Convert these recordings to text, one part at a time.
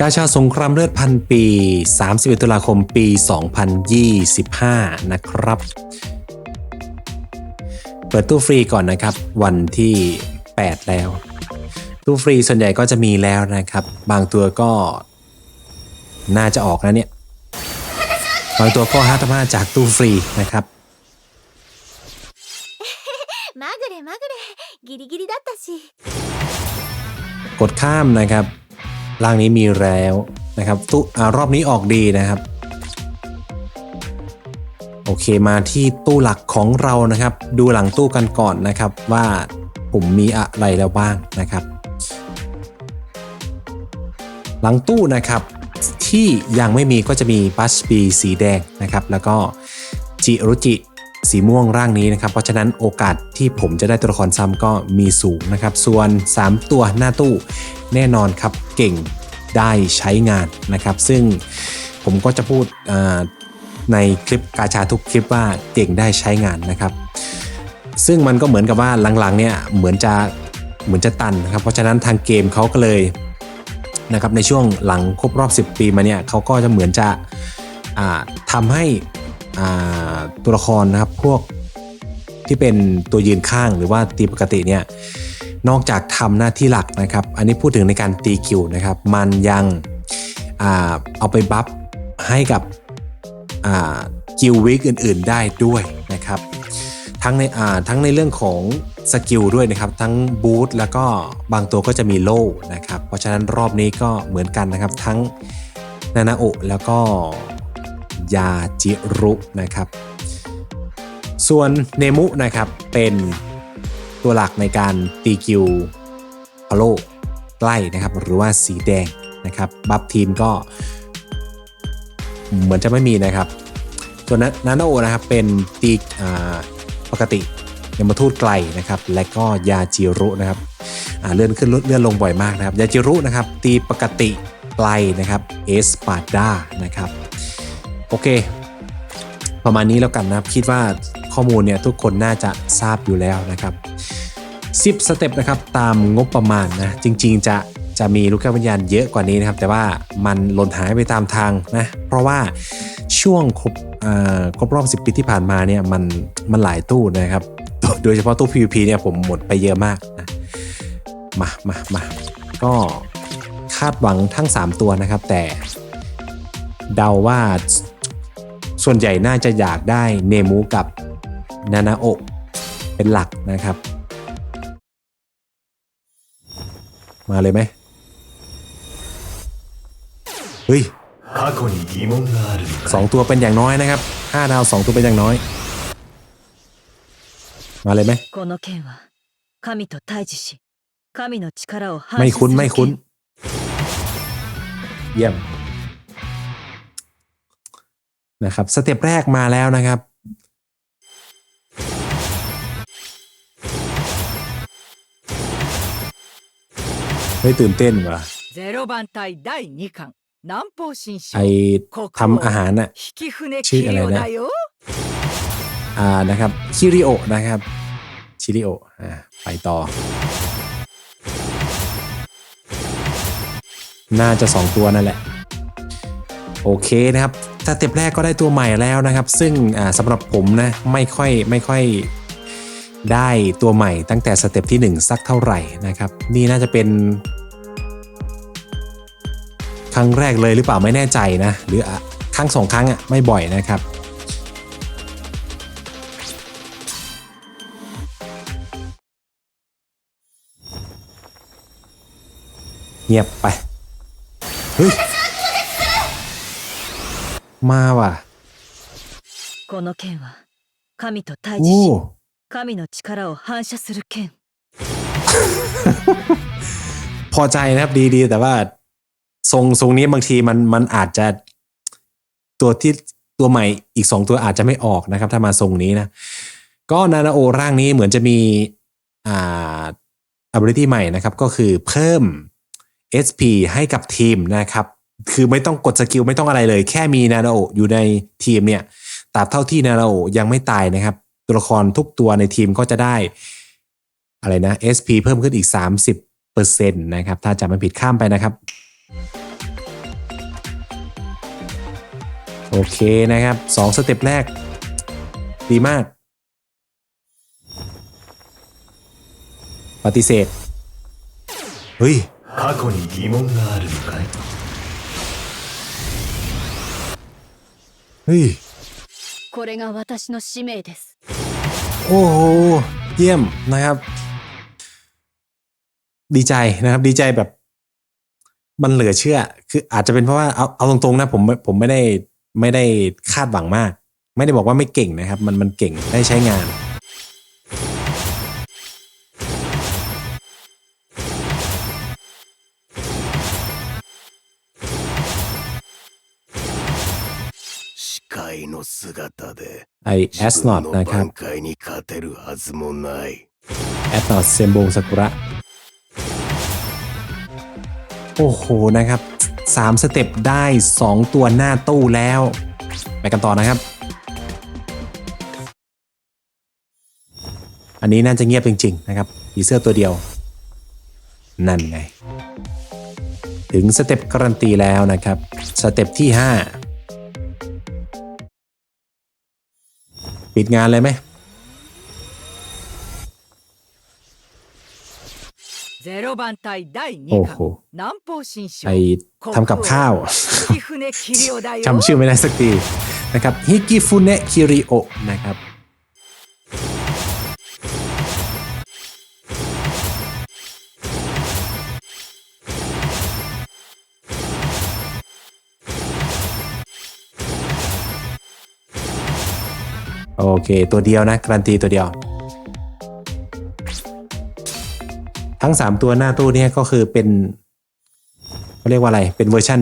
กาชาสงครามเลือดพันปี 31 ตุลาคมปี 2025 นะครับ เปิดตู้ฟรีก่อนนะครับ วันที่ 8 แล้ว ตู้ฟรีส่วนใหญ่ก็จะมีแล้วนะครับ บางตัวก็น่าจะออกนะเนี่ย บางตัวก็ห้าตมาจากตู้ฟรีนะครับกดข้ามนะครับ ร่างนี้มีแล้วนะครับตู้อ่ารอบนี้ออกดีนะครับ โอเคมาที่ตู้หลักของเรานะครับ ดูหลังตู้กันก่อนนะครับ ว่าผมมีอะไรแล้วบ้างนะครับ หลังตู้นะครับที่ยังไม่มีก็จะมีบัสปีสีแดงนะครับ แล้วก็จิรุจิสีม่วงร่างนี้นะครับ เพราะฉะนั้นโอกาสที่ผมจะได้ตัวละครซ้ำก็มีสูงนะครับ ส่วน 3 ตัวหน้าตู้ แน่นอนครับเก่งได้ใช้งานนะครับ ซึ่งผมก็จะพูดในคลิปกาชาทุกคลิปว่าเก่งได้ใช้งานนะครับ ซึ่งมันก็เหมือนกับว่าหลังๆเนี่ยเหมือนจะเหมือนจะตันนะครับ เพราะฉะนั้นทางเกมเขาก็เลยนะครับในช่วงหลังครบรอบ 10 ปีมาเนี่ยเขาก็จะเหมือนจะอ่าทำให้ตัวละครนะครับพวกที่เป็นตัวยืนข้างหรือว่าตีปกติเนี่ย นอกจากทำหน้าที่หลักนะครับ อันนี้พูดถึงในการตีคิวนะครับ มันยังอเอาไปบัฟให้กับอ่ากิลวิกอื่น ๆ ได้ด้วยนะครับ ทั้งในทั้งในเรื่องของสกิลด้วยนะครับ ทั้งบูทแล้วก็บางตัวก็จะมีโล่นะครับ เพราะฉะนั้นรอบนี้ก็เหมือนกันนะครับ ทั้งนานาโอะแล้วก็ยาจิรุนะครับ ส่วนเนมุนะครับเป็น ตัวหลักในการตีกิลพาโลใกล้นะครับ หรือว่าสีแดงนะครับ บัฟทีมก็ เหมือนจะไม่มีนะครับ ส่วนนานโอนะครับเป็นตีปกติยมทูตไกลนะครับ และก็ยาจิรุนะครับเลื่อนขึ้นเลื่อนลงบ่อยมากนะครับ ยาจิรุนะครับ ตีปกติไกลนะครับเอสปาดานะครับ โอเค ประมาณนี้แล้วกันนะครับ คิดว่า ข้อมูลเนี่ยทุกคนน่าจะทราบอยู่แล้วนะครับ 10 สเต็ปนะครับตามงบประมาณนะจริงๆจะจะมีลูกแก้ววิญญาณเยอะกว่านี้นะครับ แต่ว่ามันหล่นหายไปตามทางนะเพราะว่าช่วงครบเอ่อครบรอบ 10 ปีที่ผ่านมาเนี่ยมันมันหลายตู้นะครับ โดยเฉพาะตู้ PVP เนี่ยผมหมดไปเยอะมากนะมามามาก็คาดหวังทั้ง 3 ตัวนะครับ แต่เดาว่าส่วนใหญ่น่าจะอยากได้เนมูกับ นานาอกเป็นหลักนะครับ มาเลยไหมเฮ้ยสองตัวเป็นอย่างน้อยนะครับห้าดาวสองตัวเป็นอย่างน้อย มาเลยไหมไม่คุ้นไม่คุ้น เยี่ยมนะครับ สเต็ปแรกมาแล้วนะครับ เฮ้ยตื่นเต้นว่ะ ゼロ番隊第2巻南方新書 ไอทำอาหารน่ะ 引き船 ชื่ キ ออะไร リオ นะ だよ อ่านะครับคิริโอะนะครับชิริโอะอ่าไปต่อ น่าจะ 2 ตัวนั่นแหละ โอเคนะครับสเต็ปแรกก็ได้ตัวใหม่แล้วนะครับ ซึ่งอ่าสำหรับผมนะไม่ค่อยไม่ค่อย ได้ตัวใหม่ตั้งแต่สเต็ปที่ 1 สักเท่าไหร่นะครับ นี่น่าจะเป็น ครั้งแรกเลยหรือเปล่าไม่แน่ใจนะ หรือครั้งสองครั้งอะไม่บ่อยนะครับเงียบไป เฮ้ย มาว่ะโอ้ 神の力を反射する剣 พอใจนะครับดีดีแต่ว่าทรงทรงนี้บางทีมันมันอาจจะตัวที่ตัวใหม่อีกสองตัวอาจจะไม่ออกนะครับ ถ้ามาทรงนี้นะ ก็นานาโอร่างนี้เหมือนจะมีอ่า ability ใหม่นะครับ ก็คือเพิ่ม SP ให้กับทีมนะครับ คือไม่ต้องกดสกิลไม่ต้องอะไรเลย แค่มีนานาโออยู่ในทีมเนี่ยตราบเท่าที่นานาโอยังไม่ตายนะครับ ตัวละครทุกตัวในทีมก็จะได้ อะไรนะ SP เพิ่มขึ้นอีก 30%นะครับ ถ้าจำไม่ผิดข้ามไปนะครับ โอเคนะครับสองสเต็ปแรก ดีมาก ปฏิเสธ เฮ้ย 過去に疑問があるのかい เฮ้ย これが私の使命です โอ้โหเยี่ยมนะครับ ดีใจนะครับ ดีใจแบบ มันเหลือเชื่อ คืออาจจะเป็นเพราะว่าเอาเอาตรงๆนะผมผมไม่ได้ไม่ได้คาดหวังมาก ไม่ได้บอกว่าไม่เก่งนะครับ มันมันเก่งได้ใช้งาน ไอแอสนอตนะครับ แอสนอตเซมโบงสกุระ โอ้โหนะครับ 3 สเต็ปได้ 2 ตัวหน้าตู้แล้ว ไปกันต่อนะครับ อันนี้น่าจะเงียบจริง ๆ นะครับผีเสื้อตัวเดียว นั่นไง ถึงสเต็ปการันตีแล้วนะครับ สเต็ปที่ 5 ปิดงานเลยไหม ゼロ番隊第2ほう巻ほう南方新書 ไอทำกับข้าว 引船キリオだよ จำชื่อไม่ได้สักทีนะครับฮิกิฟุเนะคิริโอะนะครับ อเค ตัวเดียวนะการันตีตัวเดียว ทั้ง 3 ตัวหน้าตู้นี่ก็คือเป็นเขาเรียกว่าอะไรเป็นเวอร์ชั่น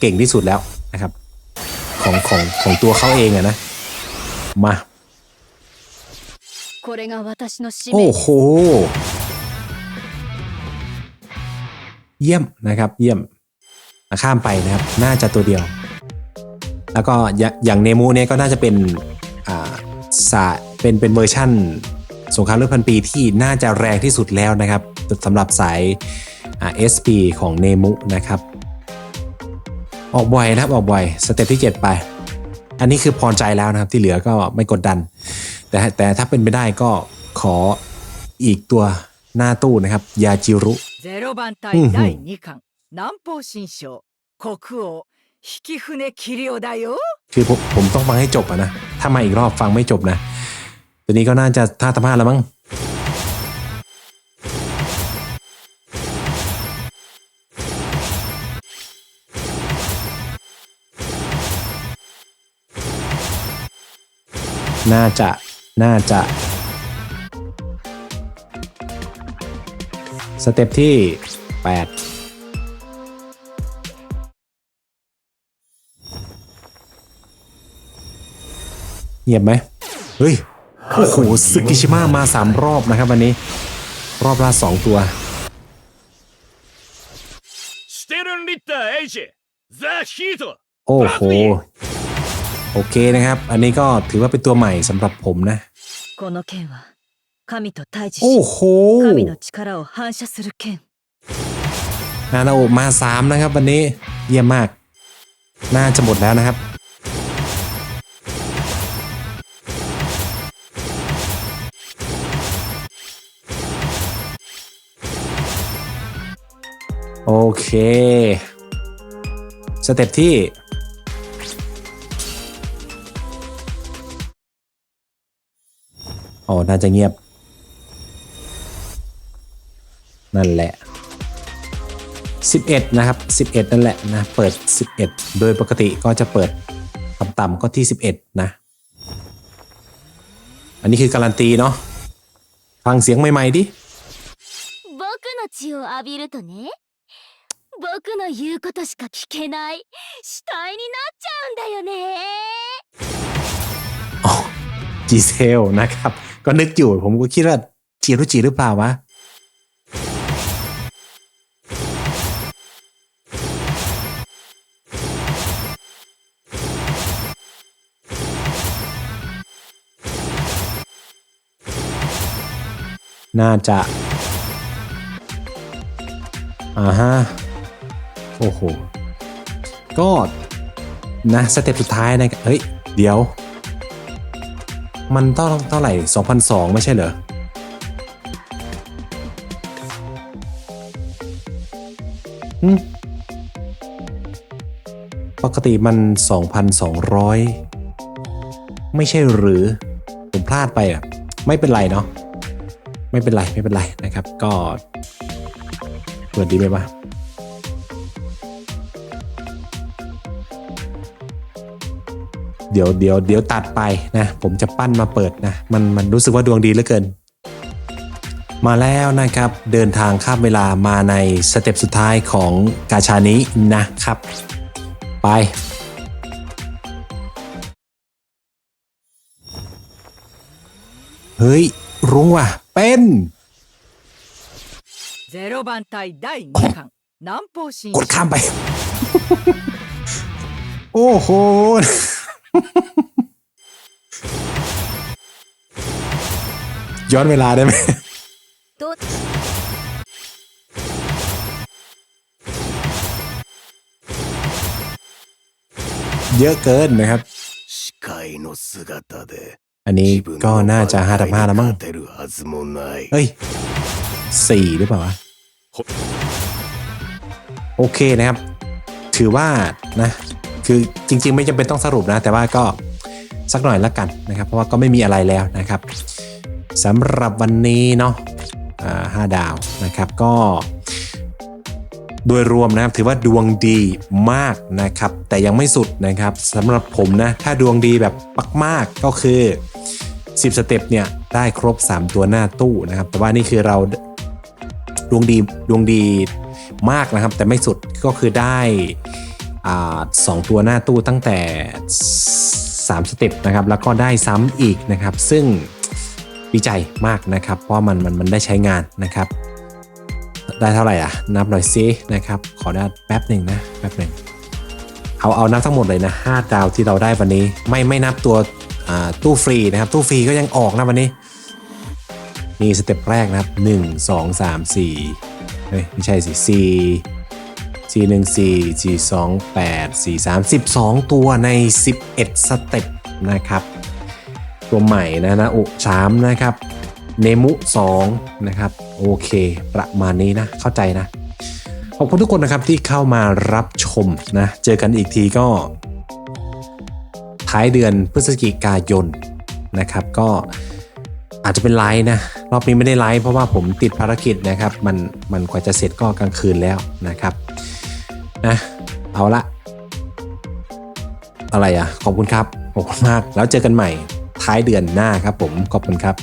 เก่งที่สุดแล้วนะครับ ของของของตัวเขาเองอะนะ มาโอ้โหเยี่ยมนะครับเยี่ยมข้ามไปนะครับ น่าจะตัวเดียว แล้วก็อย่างเนมูเนี่ยก็น่าจะเป็น เป็นเป็นเวอร์ชั่น สงครามโลกพันปีที่น่าจะแรงที่สุดแล้วนะครับสำหรับสายเอสปีของเนมุนะครับ ออกบ่อยนะครับออกบ่อยสเต็ปที่ 7 ไป อันนี้คือพอใจแล้วนะครับที่เหลือก็ไม่กดดัน แต่แต่ถ้าเป็นไปได้ก็ขออีกตัวหน้าตู้นะครับ ยาจิรุคือผมผมต้องฟังให้จบอะนะ ถ้ามาอีกรอบฟังไม่จบนะ ตัวนี้ก็น่าจะท่าตะพาแล้วมั้งน่าจะ น่าจะ สเต็ปที่ 8 เงียบไหมเฮ้ยโอ้โหสึกิชิมะมาสามรอบนะครับวันนี้ รอบละสองตัวโอ้โหโอเคนะครับ อันนี้ก็ถือว่าเป็นตัวใหม่สำหรับผมนะโอ้โหนาโอมาสามนะครับ วันนี้เยี่ยมมาก น่าจะหมดแล้วนะครับ โอเค สเต็ปที่ อ๋อ น่าจะเงียบ นั่นแหละ 11 นะครับ 11 นั่นแหละนะ เปิด 11 โดยปกติก็จะเปิดต่ำๆก็ที่ 11 นะ อันนี้คือการันตีเนาะ ฟังเสียงใหม่ ๆ ดิ 僕の血を浴びるとね 僕の言うことしか聞けない死体になっちゃうんだよね อ๋อจีเซลนะครับ ก็นึกอยู่ ผมก็คิดว่าจีรุจิหรือเปล่าวะ น่าจะ อ่าฮะ โอ้โห ก็นะสเต็ปสุดท้ายนะครับเฮ้ย เดี๋ยว มันต้องเท่าไหร่2,002 ไม่ใช่เหรอปกติมัน 2,200 ไม่ใช่หรือ ผมพลาดไปอะ ไม่เป็นไรเนาะไม่เป็นไร ไม่เป็นไรนะครับ ก็เปิดดีไหมวะ เดี๋ยวเดี๋ยวเดี๋ยวตัดไปนะ ผมจะปั้นมาเปิดนะ มันมันรู้สึกว่าดวงดีเหลือเกิน มาแล้วนะครับ เดินทางข้ามเวลามาในสเต็ปสุดท้ายของกาชานี้นะครับ ไปเฮ้ย รู้ว่ะ เป็นกดข้ามไป โอ้โห ย้อนเวลาได้ไหมเยอะเกินนะครับ อันนี้ก็น่าจะห้าทับห้าแล้วมั้งเฮ้ยสี่หรือเปล่าวะ โอเคนะครับ ถือว่านะ คือจริง ๆ ไม่จำเป็นต้องสรุปนะ แต่ว่าก็สักหน่อยละกันนะครับ เพราะว่าก็ไม่มีอะไรแล้วนะครับสำหรับวันนี้เนาะห้าดาวนะครับก็โดยรวมนะครับถือว่าดวงดีมากนะครับ แต่ยังไม่สุดนะครับสำหรับผมนะ ถ้าดวงดีแบบมากๆก็คือ 10 สเต็ปเนี่ย ได้ครบ 3 ตัวหน้าตู้นะครับ แต่ว่านี่คือเราดวงดีดวงดีมากนะครับ แต่ไม่สุดก็คือได้ สองตัวหน้าตู้ตั้งแต่ 3 สเต็ปนะครับ แล้วก็ได้ซ้ำอีกนะครับ ซึ่งดีใจมากนะครับ เพราะมันมันมันได้ใช้งานนะครับ ได้เท่าไหร่อะ นับหน่อยซินะครับ ขอได้แป๊บหนึ่งนะ แป๊บหนึ่งเอาเอานับทั้งหมดเลยนะ5ดาวที่เราได้วันนี้ ไม่ไม่นับตัวตู้ฟรีนะครับ ตู้ฟรีก็ยังออกนะวันนี้นี่สเต็ปแรกนะครับ 1 2 3 4เฮ้ยไม่ใช่สิ4 4 1 4 4 2 8 4 3 12 ตัวใน 11 สเต็ปนะครับ ตัวใหม่นะนะอุสามนะครับ เนมุ2นะครับ โอเค ประมาณนี้นะ เข้าใจนะ ขอบคุณทุกคนนะครับที่เข้ามารับชมนะ เจอกันอีกทีก็ ท้ายเดือนพฤศจิกายนนะครับ ก็อาจจะเป็นไลฟ์นะ รอบนี้ไม่ได้ไลฟ์เพราะว่าผมติดภารกิจนะครับ มันมันกว่าจะเสร็จก็กลางคืนแล้วนะครับ นะเอาละ อะไรอะ ขอบคุณครับ ขอบคุณมาก แล้วเจอกันใหม่ท้ายเดือนหน้าครับผม ขอบคุณครับ